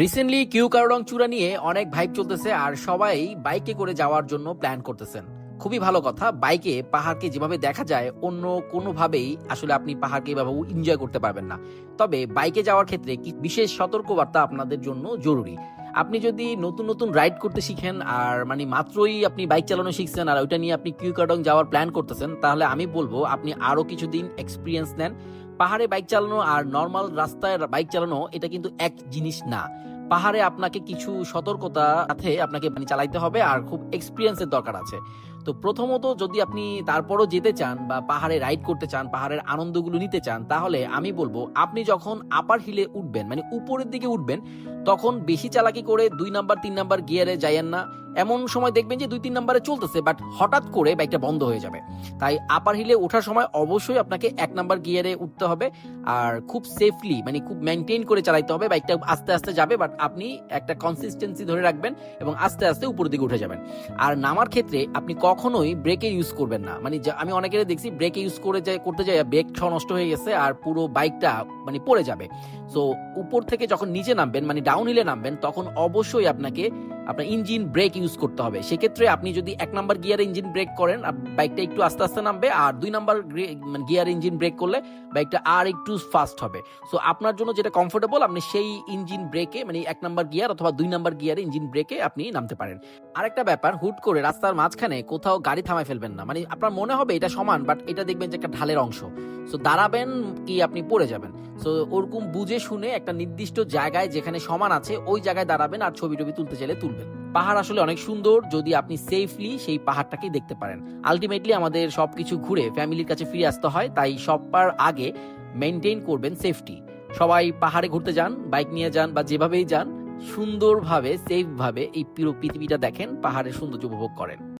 Recently Q কারডং চূড়া নিয়ে অনেক ভাইব চলতেছে আর সবাই বাইকে করে যাওয়ার জন্য প্ল্যান করতেছেন। খুবই ভালো কথা। বাইকে, পাহাড়কে যেভাবে দেখা যায়, অন্য কোনোভাবেই আসলে আপনি পাহাড়কে এভাবে এনজয় করতে পারবেন না। তবে বাইকে যাওয়ার ক্ষেত্রে কি বিশেষ সতর্কবার্তা আপনাদের জন্য জরুরি? আপনি যদি নতুন নতুন রাইড করতে শিখেন, আর মানে মাত্রই আপনি বাইক চালানো শিখছেন, আর ওইটা নিয়ে আপনি কিউ কারডং যাওয়ার প্ল্যান করতেছেন, তাহলে আমি বলব আপনি আরও কিছুদিন এক্সপিরিয়েন্স নেন। পাহাড়ে বাইক চালানো আর নর্মাল রাস্তায় বাইক চালানো, এটা কিন্তু এক জিনিস না। পাহাড়ে আপনাকে কিছু সতর্কতা সাথে আপনাকে মানে চালাইতে হবে আর খুব এক্সপিরিয়েন্সের দরকার আছে। তো প্রথমত যদি আপনি তারপরও যেতে চান বা পাহাড়ে রাইড করতে চান, পাহাড়ের আনন্দগুলো নিতে চান, তাহলে আমি বলব আপনি যখন আপার হিলে উঠবেন মানে উপরের দিকে উঠবেন, তখন বেশি চালাকি করে দুই নাম্বার, তিন নাম্বার গিয়ারে যাইয়েন না। এমন সময় দেখবেন যে দুই, তিন নাম্বারে চলতেছে বাট হঠাৎ করে বাইকটা বন্ধ হয়ে যাবে। তাই আপার হিলে ওঠার সময় অবশ্যই আপনাকে এক নাম্বার গিয়ারে উঠতে হবে আর খুব সেফলি মানে খুব মেনটেন করে চালাইতে হবে বাইকটা আস্তে আস্তে যাবে বাট আপনি একটা কনসিস্টেন্সি ধরে রাখবেন এবং আস্তে আস্তে উপরের দিকে উঠে যাবেন। আর নামার ক্ষেত্রে আপনি কখনোই ব্রেকে ইউজ করবেন না। মানে আমি অনেকের দেখছি ব্রেকে ইউজ করে যাই করতে যাই ব্রেক ছ নষ্ট হয়ে গেছে আর পুরো বাইকটা মানে পড়ে যাবে। সো উপর থেকে যখন নিচে নামবেন মানে ডাউন হিলে নামবেন, তখন অবশ্যই আপনাকে, আপনার ইঞ্জিন ব্রেক ইউজ করতে হবে। সেক্ষেত্রে আপনি যদি এক নাম্বার গিয়ার ইঞ্জিন ব্রেক করেন বাইকটা একটু আস্তে আস্তে নামবে, আর দুই নাম্বার গিয়ার ইঞ্জিন ব্রেক করলে বাইকটা আর একটু ফাস্ট হবে। সো আপনার জন্য যেটা কমফোর্টেবল আপনি সেই ইঞ্জিন ব্রেকে মানে এক নাম্বার গিয়ার অথবা দুই নাম্বার গিয়ারে ইঞ্জিন ব্রেকে আপনি নামতে পারেন। আরেকটা ব্যাপার, হুট করে রাস্তার মাঝখানে কোথাও গাড়ি থামায় ফেলবেন না। মানে আপনার মনে হবে এটা সমান বাট এটা দেখবেন যে একটা ঢালের অংশ। সো দাঁড়াবেন কি আপনি পড়ে যাবেন। সো ওরকম বুঝে শুনে একটা নির্দিষ্ট জায়গায় যেখানে সমান আছে, ওই জায়গায় দাঁড়াবেন আর ছবি টবি তুলতে চাইলে তুলবেন। পাহাড় আসলে অনেক সুন্দর, যদি আপনি সেফলি সেই পাহাড়টাকেই দেখতে পারেন। আলটিমেটলি আমাদের সবকিছু ঘুরে ফ্যামিলির কাছে ফিরে আসতে হয়, তাই সবার আগে মেনটেন করবেন সেফটি সবাই পাহাড়ে ঘুরতে যান বাইক নিয়ে যান বা যেভাবেই যান, সুন্দরভাবে সেফভাবে এই পুরো পৃথিবীটা দেখেন, পাহাড়ের সৌন্দর্য উপভোগ করেন।